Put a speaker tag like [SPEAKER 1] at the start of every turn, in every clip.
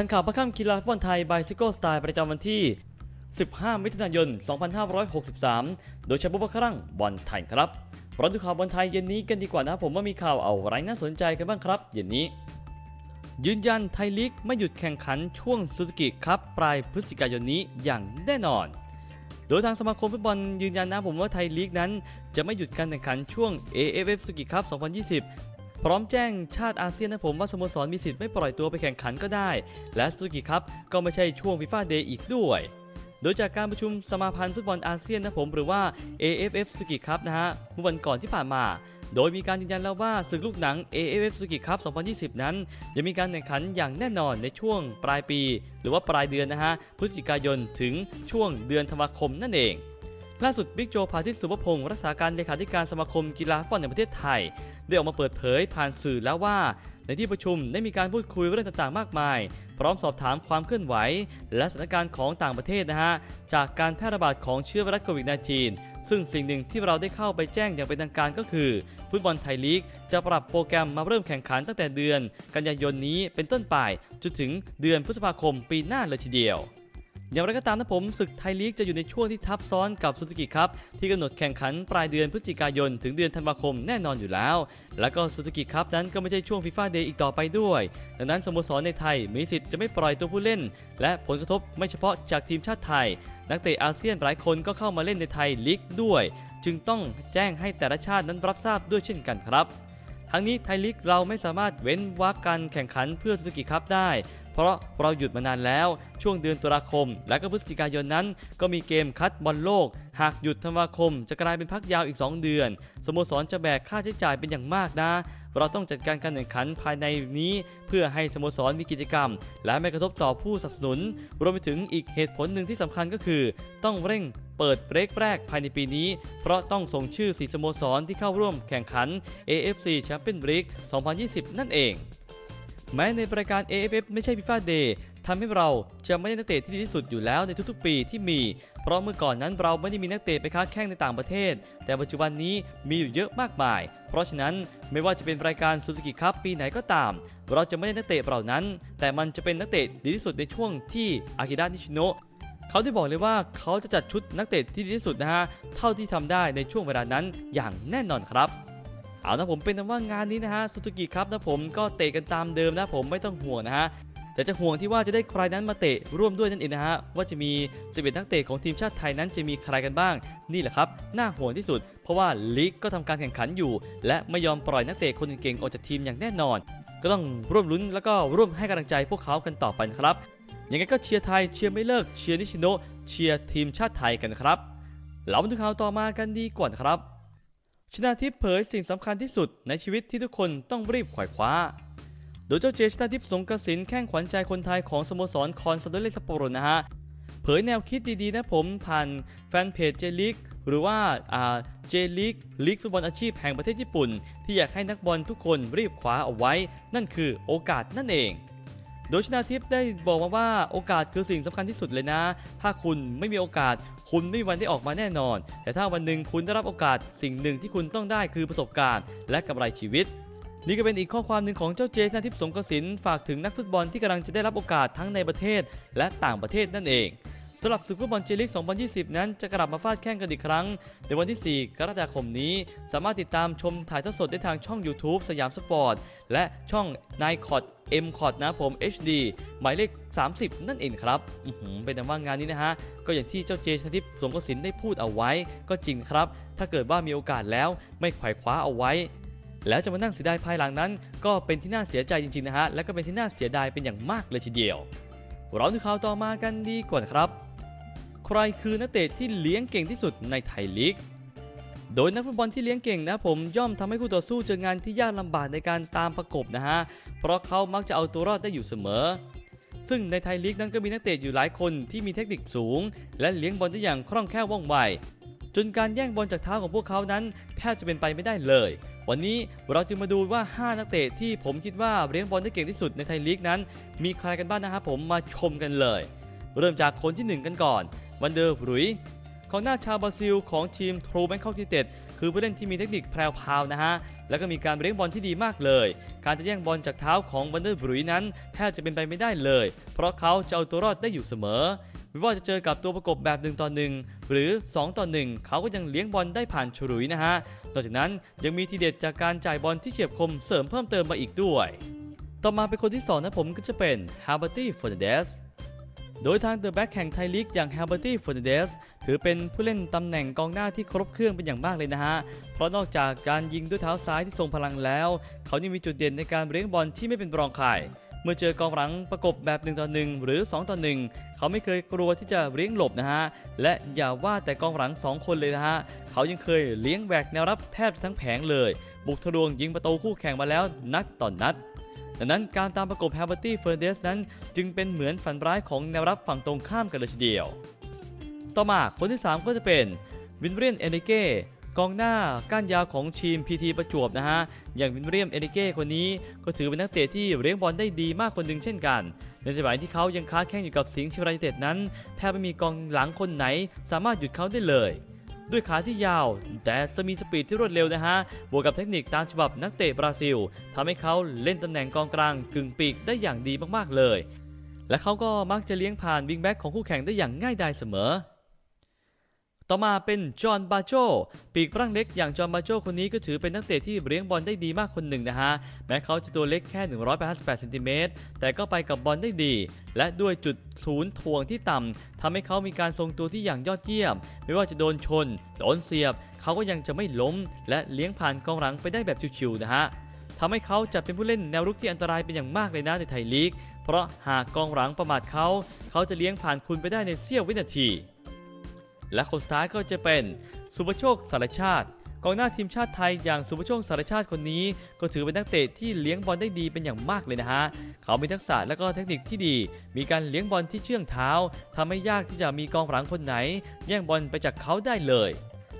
[SPEAKER 1] ทันข่าวประค่ำกีฬาฟุตบอลไทยบายซิโก้สไตล์ประจำวันที่ 15 มิถุนายน 2563 โดยช้บุบครั่งบอลไทยครับเราดูข่าวบอลไทยเย็นนี้กันดีกว่านะผมว่ามีข่าวเอาอะไรน่าสนใจกันบ้างครับ เย็นนี้ ยืนยันไทยลีกไม่หยุดแข่งขันช่วงซูซูกิครับปลายพฤศจิกายนนี้อย่างแน่นอน โดยทางสมาคมฟุตบอลยืนยันนะผมว่าไทยลีกนั้น จะไม่หยุดการแข่งขันช่วง AFF ซูกิครับ2020 พร้อมแจ้งชาติอาเซียนนะผมว่าสโมสรมีสิทธิ์ไม่ปล่อยตัวไปแข่งขันก็ได้ และซูกิครับก็ไม่ใช่ช่วงฟีฟ่าเดย์อีกด้วย โดยจากการประชุมสมาพันธ์ฟุตบอลอาเซียนนะผมหรือว่า AFF ซูกิครับนะฮะเมื่อวันก่อนที่ผ่านมาโดยมีการยืนยันแล้วว่าศึกลูกหนัง AFF Suzuki Cup 2020 นั้น จะมีการแข่งขันอย่างแน่นอนในช่วงปลายปี หรือว่าปลายเดือนนะฮะ พฤศจิกายนถึงช่วงเดือนธันวาคมนั่นเอง ล่าสุดบิ๊กโจพาทิตสุภพงศ์รักษาการเลขาธิการสมาคมกีฬาฟุตบอลแห่งประเทศไทย ได้ออกมาเปิดเผยผ่านสื่อแล้วว่า ในที่ประชุมได้มีการพูดคุยเรื่องต่างๆ มากมาย พร้อมสอบถามความเคลื่อนไหว และสถานการณ์ของต่างประเทศนะฮะ จากการแพร่ระบาดของเชื้อไวรัสโควิด -19 ซึ่งสิ่งหนึ่งที่เราได้เข้าไปแจ้งอย่างเป็นทางการก็คือ ฟุตบอลไทยลีก จะปรับโปรแกรมมาเริ่มแข่งขันตั้งแต่เดือน กันยายนนี้เป็นต้นไปจนถึงเดือนพฤษภาคมปีหน้าเลยทีเดียว อย่างไรก็ตามนะผมศึกไทยลีกจะอยู่ในช่วงที่ทับซ้อนกับซูซูกิครับที่กำหนดแข่งขันปลายเดือนพฤศจิกายน ถึงเดือนธันวาคมแน่นอนอยู่แล้ว แล้วก็ซูซูกิครับนั้นก็ไม่ใช่ช่วงฟีฟ่าเดย์อีกต่อไปด้วย ดังนั้นสโมสรในไทยมีสิทธิ์จะไม่ปล่อยตัวผู้เล่น และผลกระทบไม่เฉพาะจากทีมชาติไทย นักเตะอาเซียนหลายคนก็เข้ามาเล่นในไทยลีกด้วย จึงต้องแจ้งให้แต่ละชาตินั้นรับทราบด้วยเช่นกันครับทั้งนี้ไทยลีกเราไม่สามารถเว้นวรรคการแข่งขันเพื่อซูซูกิครับได้ ราะเราหยุดมานานแล้วช่วงเดือนตุลาคม และก็พฤศจิกายนนั้น ก็มีเกมคัดบอลโลก หากหยุดธันวาคม จะกลายเป็นพักยาวอีก 2 เดือน สโมสรจะแบกค่าใช้จ่ายเป็นอย่างมากนะ เราต้องจัดการการแข่งขันภายในนี้ เพื่อให้สโมสรมีกิจกรรม และไม่กระทบต่อผู้สนับสนุน รวมไปถึงอีกเหตุผลหนึ่งที่สำคัญก็คือ ต้องเร่งเปิดเบรกแรกภายในปีนี้ เพราะต้องส่งชื่อสีสโมสรที่เข้าร่วมแข่งขัน AFC Champions League 2020 นั่นเอง แม้ในรายการ AFF ไม่ใช่ FIFA Day ทำให้เราจะไม่ได้นักเตะที่ดีที่สุดอยู่แล้วในทุกๆปีที่มี เพราะเมื่อก่อนนั้นเราไม่ได้มีนักเตะไปค้าแข่งในต่างประเทศ แต่ปัจจุบันนี้มีอยู่เยอะมากมาย เพราะฉะนั้นไม่ว่าจะเป็นรายการซูซูกิคัพปีไหนก็ตาม เราจะไม่ได้นักเตะเหล่านั้น แต่มันจะเป็นนักเตะดีที่สุดในช่วงที่อากิระนิชิโนะเขาได้บอกเลยว่าเขาจะจัดชุดนักเตะที่ดีที่สุดนะฮะเท่าที่ทำได้ในช่วงเวลานั้นอย่างแน่นอนครับ เอานะผมเป็นนะว่างานนี้นะฮะซูซูกิครับนะผมก็เตะกันตามเดิมนะผมไม่ต้องห่วงนะฮะแต่จะห่วงที่ว่าจะได้ใครนั้นมาเตะร่วมด้วยนั่นเองนะฮะว่าจะมี11นักเตะของทีมชาติไทยนั้นจะมีใครกันบ้าง นี่แหละครับน่าห่วงที่สุด เพราะว่าลีกก็ทำการแข่งขันอยู่ และไม่ยอมปล่อยนักเตะคนเก่งออกจากทีมอย่างแน่นอน ก็ต้องร่วมลุ้นแล้วก็ร่วมให้กำลังใจพวกเขากันต่อไปครับยังไงก็เชียร์ไทยเชียร์ไม่เลิกเชียร์นิชิโนเชียร์ทีมชาติไทยกันครับเรามาดูข่าวต่อมากันดีกว่านครับ ชนาทิพย์เผยสิ่งสำคัญที่สุดในชีวิตที่ทุกคนต้องรีบขวายคว้า โดยเจ้าเจชนาทิพย์สงกระสินแข้งขวัญใจคนไทยของสโมสรคอนซาโดเลสโปโรนะฮะ เผยแนวคิดดีๆนะผมผ่านแฟนเพจเจลิกหรือว่าอ่าเจลิกลีกฟุตบอลอาชีพแห่งประเทศญี่ปุ่น ที่อยากให้นักบอลทุกคนรีบคว้าเอาไว้ นั่นคือโอกาสนั่นเอง โดยชนาทิพย์ได้บอกมาว่าโอกาสคือสิ่งสำคัญที่สุดเลยนะ ถ้าคุณไม่มีโอกาส คุณไม่มีวันได้ออกมาแน่นอน แต่ถ้าวันหนึ่งคุณได้รับโอกาสสิ่งหนึ่งที่คุณต้องได้คือประสบการณ์ และกำไรชีวิตนี่ก็เป็นอีกข้อความหนึ่งของเจ้าเจชนาทิพย์สงกสินฝากถึงนักฟุตบอลที่กำลังจะได้รับโอกาสทั้งในประเทศ และต่างประเทศนั่นเอง สำหรับศึกฟุตบอลเจลิก 2020 นั้นจะกลับมาฟาดแข่งกันอีกครั้ง ในวันที่ 4 กรกฎาคมนี้ สามารถติดตามชมถ่ายทอดสดได้ทางช่อง YouTube สยามสปอร์ต และช่อง n i c o t M c o t นะผม HD หมายเลข 30 นั่นเองครับอืเป็นแต่ว่างานนี้นะฮะ ก็อย่างที่เจ้าเจชนทิพย์สงกสินได้พูดเอาไว้ ก็จริงครับ ถ้าเกิดว่ามีโอกาสแล้วไม่ไขว่คว้าเอาไว้ แล้วจะมานั่งเสียดายภายหลังนั้น ก็เป็นที่น่าเสียใจจริงๆนะฮะและก็เป็นที่น่าเสียดายเป็นอย่างมากเลยทีเดียวเราดูข่าวต่อมากันดีกว่าครับ ใครคือนักเตะที่เลี้ยงเก่งที่สุดในไทยลีก โดยนักฟุตบอลที่เลี้ยงเก่งนะผมย่อมทำให้คู่ต่อสู้เจองานที่ยากลำบากในการตามประกบนะฮะ เพราะเขามักจะเอาตัวรอดได้อยู่เสมอ ซึ่งในไทยลีกนั้นก็มีนักเตะอยู่หลายคนที่มีเทคนิคสูง และเลี้ยงบอลได้อย่างคล่องแคล่วว่องไวจนการแย่งบอลจากเท้าของพวกเขานั้นแทบจะเป็นไปไม่ได้เลย วันนี้เราจึงมาดูว่า 5 นักเตะที่ผมคิดว่าเลี้ยงบอลได้เก่งที่สุดในไทยลีกนั้น มีใครกันบ้างนะครับผมมาชมกันเลย เริ่มจากคนที่ 1 กันก่อน วันเดอร์บรุยกองหน้าชาวบราซิลของทีมทรูแบงคอกยูเต็ดคือผู้เล่นที่มีเทคนิคแพรวพาวนะฮะ แล้วก็มีการเลี้ยงบอลที่ดีมากเลย การจะแย่งบอลจากเท้าของวันเดอร์บรุยนั้นแทบจะเป็นไปไม่ได้เลย เพราะเขาจะเอาตัวรอดได้อยู่เสมอไม่ว่าจะเจอกับตัวประกบแบบ1ต่อ1หรือ 2 ต่อ 1 เขาก็ยังเลี้ยงบอลได้ผ่านฉลุยนะฮะ นอกจากนั้นยังมีทีเด็ดจากการจ่ายบอลที่เฉียบคมเสริมเพิ่มเติมมาอีกด้วย ต่อมาเป็นคนที่2นะผมก็จะเป็น h a r b e r t y f e r n a n d e z โดยทางเดอะแบ็กแห่งไทยลีกอย่าง h a r b e r t y f e r n a n d e z ถือเป็นผู้เล่นตำแหน่งกองหน้าที่ครบเครื่องเป็นอย่างมากเลยนะฮะ เพราะนอกจากการยิงด้วยเท้าซ้ายที่ทรงพลังแล้ว เขายังมีจุดเด่นในการเลี้ยงบอลที่ไม่เป็นรองใครเมื่อเจอกองหลังประกบแบบ1ต่อ1หรือ 2 ต่อ 1 เขาไม่เคยกลัวที่จะเลี้ยงหลบนะฮะ และอย่าว่าแต่กองหลัง 2 คนเลยนะฮะ เขายังเคยเลี้ยงแหวกแนวรับแทบทั้งแผงเลย บุกทะลวงยิงประตูคู่แข่งมาแล้วนัดต่อนนัด ดังนั้นการตามประกบแฮร์เบอร์ตี้เฟอร์เดสนั้น จึงเป็นเหมือนฝันร้ายของแนวรับฝั่งตรงข้ามกันเลยทีเดียว ต่อมาคนที่ 3 ก็จะเป็นวินเรียนเอเนเก้กองหน้าก้านยาวของทีมพีทีประจวบนะฮะ อย่างวินเรียมเอเนเก้คนนี้ก็ถือเป็นนักเตะที่เลี้ยงบอลได้ดีมากคนหนึ่งเช่นกัน ในสมัยที่เขายังค้าแข่งอยู่กับสิงห์เชียงรายเต็ดนั้นแทบไม่มีกองหลังคนไหน สามารถหยุดเขาได้เลย ด้วยขาที่ยาว แต่จะมีสปีดที่รวดเร็วนะฮะ บวกกับเทคนิคตามฉบับนักเตะบราซิลทำให้เขาเล่นตำแหน่งกองกลางกึ่งปีกได้อย่างดีมากๆเลย และเขาก็มักจะเลี้ยงผ่านวิงแบ็กของคู่แข่งได้อย่างง่ายดายเสมอ ต่อมาเป็นจอห์นบาโจปีกรั่งเล็กอย่างจอห์นบาโจคนนี้ก็ถือเป็นนักเตะที่เลี้ยงบอลได้ดีมากคนหนึ่งนะฮะ แม้เขาจะตัวเล็กแค่ 188เซนติเมตรแต่ก็ไปกับบอลได้ดี และด้วยจุดศูนย์ถ่วงที่ต่ำทำให้เขามีการทรงตัวที่อย่างยอดเยี่ยม ไม่ว่าจะโดนชน โดนเสียบ เขาก็ยังจะไม่ล้ม และเลี้ยงผ่านกองหลังไปได้แบบชิวๆนะฮะทำให้เขาจะเป็นผู้เล่นแนวรุกที่อันตรายเป็นอย่างมากเลยนะในไทยลีก เพราะหากกองหลังประมาทเขา เขาจะเลี้ยงผ่านคุณไปได้ในเสี้ยววินาที และคนสุดท้ายก็จะเป็นสุภโชคสารชาติกองหน้าทีมชาติไทยอย่างสุภโชคสารชาติคนนี้ ก็ถือเป็นนักเตะที่เลี้ยงบอลได้ดีเป็นอย่างมากเลยนะฮะ เขามีทักษะและก็เทคนิคที่ดี มีการเลี้ยงบอลที่เชื่องเท้าทำให้ยากที่จะมีกองหลังคนไหน แย่งบอลไปจากเขาได้เลย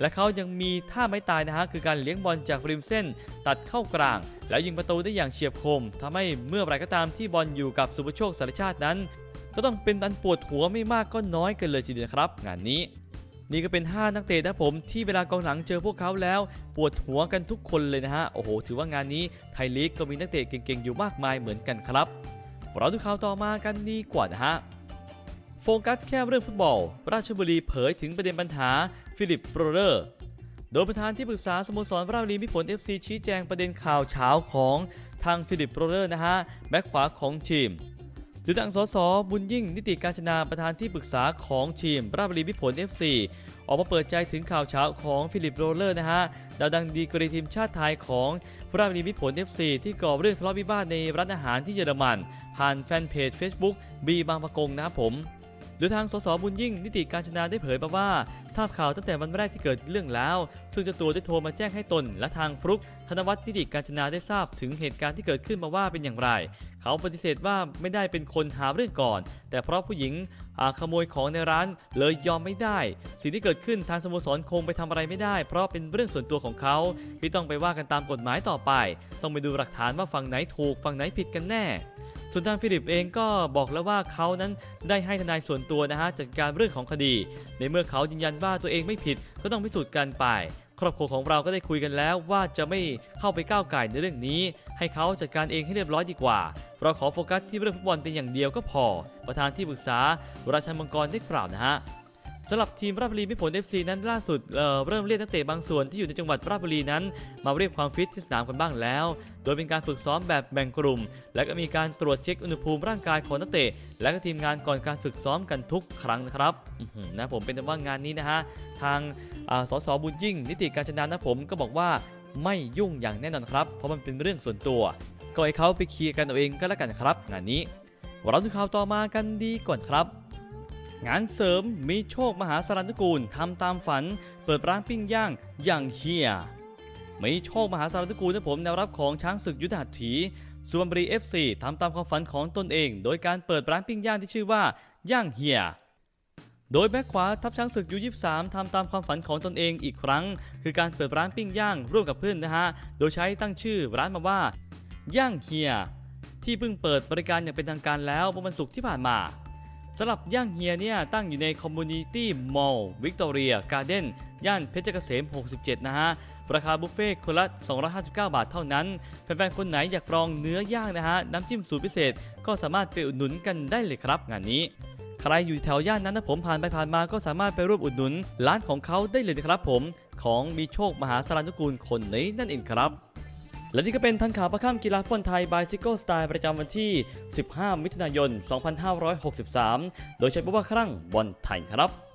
[SPEAKER 1] และเขายังมีท่าไม้ตายนะฮะคือการเลี้ยงบอลจากริมเส้น ตัดเข้ากลาง แล้วยิงประตูได้อย่างเฉียบคมทำให้เมื่อไรก็ตามที่บอลอยู่กับสุภโชคสารชาตินั้น ก็ต้องเป็นอันปวดหัวไม่มากก็น้อยกันเลยทีเดียวครับ งานนี้ นี่ก็เป็น 5 นักเตะนะผมที่เวลากองหลังเจอพวกเขาแล้ว ปวดหัวกันทุกคนเลยนะฮะ โอ้โห ถือว่างานนี้ไทยลีกก็มีนักเตะเก่งๆ อยู่มากมายเหมือนกันครับเราดูข่าวต่อมากันดีกว่านะฮะ โฟกัสแค่เรื่องฟุตบอล ราชบุรีเผยถึงประเด็นปัญหาฟิลิปโปรเลอร์โดยประธานที่ปรึกษาสโมสรราชบุรีมิผล FC ชี้แจงประเด็นข่าวเช้าของทางฟิลิปโปรเลอร์นะฮะแบ็คขวาของทีม ดูดังสสบุญยิ่งนิติการชนาประธานที่ปรึกษาของทีม ราบรีมิผล FC ออกมาเปิดใจถึงข่าวเช้าของฟิลิปโรเลอร์นะฮะดาวดังดีกรีทีมชาติไทยของราบรีมิผล FC ที่ก่อเรื่องทะเลาะวิวาทในร้านอาหารที่เยอรมัน ผ่านแฟนเพจ Facebook บีบางประกงนะครับผม โดยทางสสบุญยิ่งนิติการจนาได้เผยมาว่าทราบข่าวตั้งแต่วันแรกที่เกิดเรื่องแล้ว ซึ่งเจ้าตัวได้โทรมาแจ้งให้ตน และทางฟลุกธนวัฒน์นิติการจนาได้ทราบถึงเหตุการณ์ที่เกิดขึ้นมาว่าเป็นอย่างไร เขาปฏิเสธว่าไม่ได้เป็นคนหาเรื่องก่อน แต่เพราะผู้หญิงขโมยของในร้านเลยยอมไม่ได้ สิ่งที่เกิดขึ้นทางสโมสรคงไปทำอะไรไม่ได้ เพราะเป็นเรื่องส่วนตัวของเขาที่ต้องไปว่ากันตามกฎหมายต่อไป ต้องไปดูหลักฐานว่าฝั่งไหนถูกฝั่งไหนผิดกันแน่ ส่วนทางฟิลิปเองก็บอกแล้วว่าเขานั้นได้ให้ทนายส่วนตัวนะฮะจัดการเรื่องของคดี ในเมื่อเขายืนยันว่าตัวเองไม่ผิดก็ต้องพิสูจน์กันไป ครอบครัวของเราก็ได้คุยกันแล้วว่าจะไม่เข้าไปก้าวไก่ในเรื่องนี้ ให้เขาจัดการเองให้เรียบร้อยดีกว่า เราขอโฟกัสที่เรื่องฟุตบอลเป็นอย่างเดียวก็พอ ประธานที่ปรึกษาราชันมังกรได้กล่าวนะฮะ สำหรับทีมราชบุรีมิตรผล FC นั้นล่าสุดเเริ่มเรียกนักเตะบางส่วนที่อยู่ในจังหวัดราชบุรีนั้น มาเรียกความฟิตที่สนามกันบ้างแล้ว โดยเป็นการฝึกซ้อมแบบแบ่งกลุ่ม และก็มีการตรวจเช็คอุณหภูมิร่างกายของนักเตะ และก็ทีมงานก่อนการฝึกซ้อมกันทุกครั้งนะครับนะผมเป็นแต่ว่างานนี้นะฮะทางาสสบุญยิ่ง นิติการจนานะผมก็บอกว่าไม่ยุ่งอย่างแน่นอนครับ เพราะมันเป็นเรื่องส่วนตัว ก็ให้เขาไปเคลียร์กันเอาเองก็แล้วกันครับ งานนี้เราดูข่าวต่อมากันดีก่อนครับ งานเสริมมีโชคมหาสารนุกูลทำตามฝัน เปิดร้านปิ้งย่างอย่างเฮียมีโชคมหาสารนุกูลนะผมแนวรับของช้างศึกยุทธหัตถีสุวรรณบุรี FC ทำตามความฝันของตนเอง โดยการเปิดร้านปิ้งย่างที่ชื่อว่าย่างเฮียโดยแบ็คขวาทัพช้างศึกยู23ทำตามความฝันของตนเองอีกครั้ง คือการเปิดร้านปิ้งย่างร่วมกับเพื่อนนะฮะ โดยใช้ตั้งชื่อร้านมาว่า ย่างเฮีย ที่เพิ่งเปิดบริการอย่างเป็นทางการแล้วเมื่อวันศุกร์ที่ผ่านมา สำหรับย่างเฮียเนี่ยตั้งอยู่ในคอมมูนิตี้มอลล์วิกตอเรียการ์เด้นย่านเพชรเกษม 67 นะฮะ ราคาบุฟเฟ่คนละ 259 บาทเท่านั้น แฟนๆ คนไหนอยากลองเนื้อย่างนะฮะ น้ำจิ้มสูตรพิเศษ ก็สามารถไปอุดหนุนกันได้เลยครับงานนี้ ใครอยู่แถวย่านนั้นนะผมผ่านไปผ่านมาก็สามารถไปร่วมอุดหนุน ร้านของเขาได้เลยนะครับผม ของมีโชคมหาสารนุกูลคนนี้นั่นเองครับ และนี่ก็เป็นทันข่าวประข้ามกีฬาฟุตบอลไทยบายซิโก้สไตล์ประจำวันที่ 15 มิถุนายน 2563 โดยใช้ผู้บว่าครั้งบอลไทยครับ